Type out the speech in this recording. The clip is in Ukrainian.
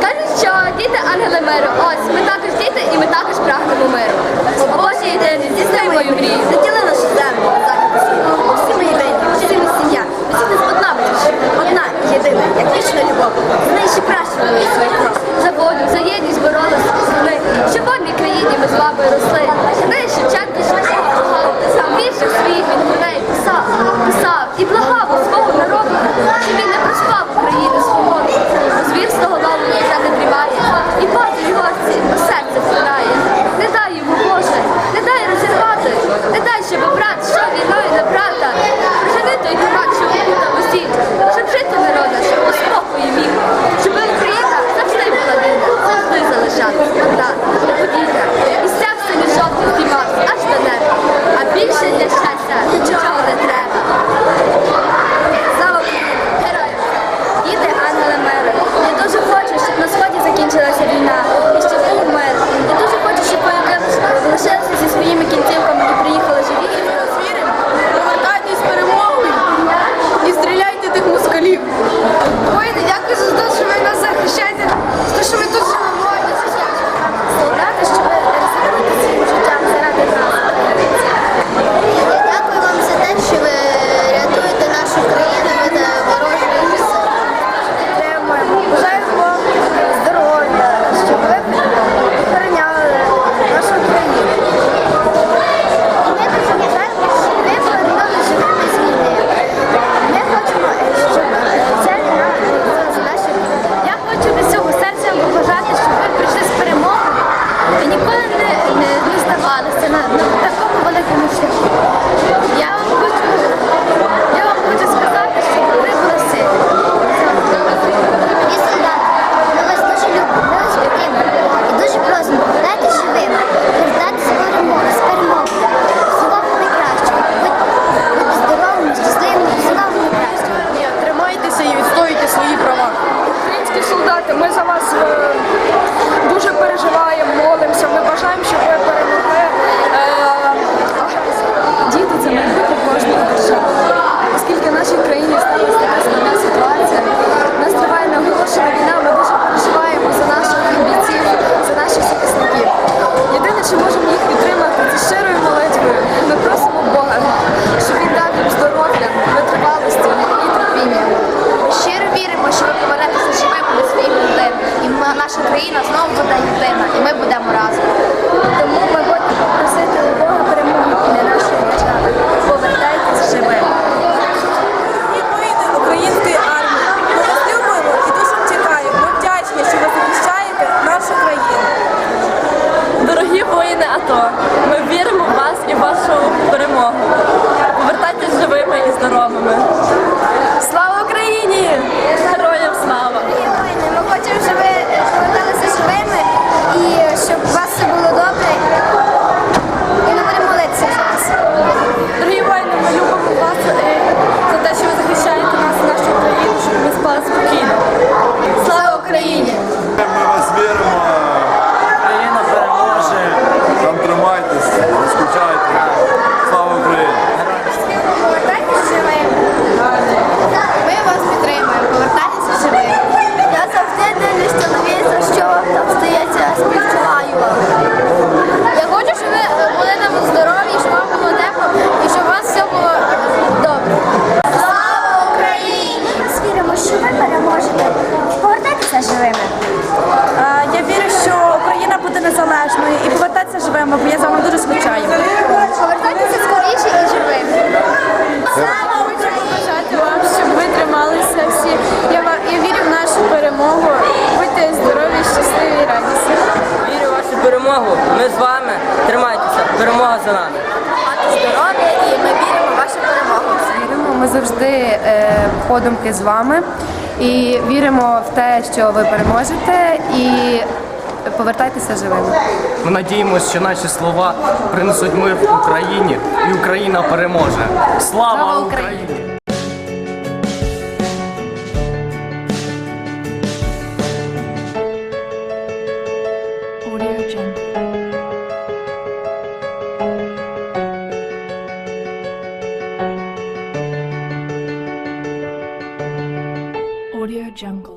Кажуть, що діти ангели миру. Ось ми також діти і ми також прагнемо миру. О Боже, день, здійсни мрію. що ми віримо в вас і в вашу перемогу. Повертайтесь живими і здоровими. живемо, бо я з вами дуже скучаю. Повертайтеся скоріше і живими. Е. Слава Україні! бажати вам, щоб ви трималися всі. Я вам я вірю в нашу перемогу. Будьте здорові, щасливі і радісні. Вірю в вашу перемогу. Ми з вами. Тримайтеся, перемога за нами. Здоров'я і ми віримо в вашу перемогу. Віримо, ми завжди е, подумки з вами і віримо в те, що ви переможете. І повертайтеся живими. Ми надіємося, що наші слова принесуть мир в Україні, і Україна переможе. Слава Україні! Audio Jungle.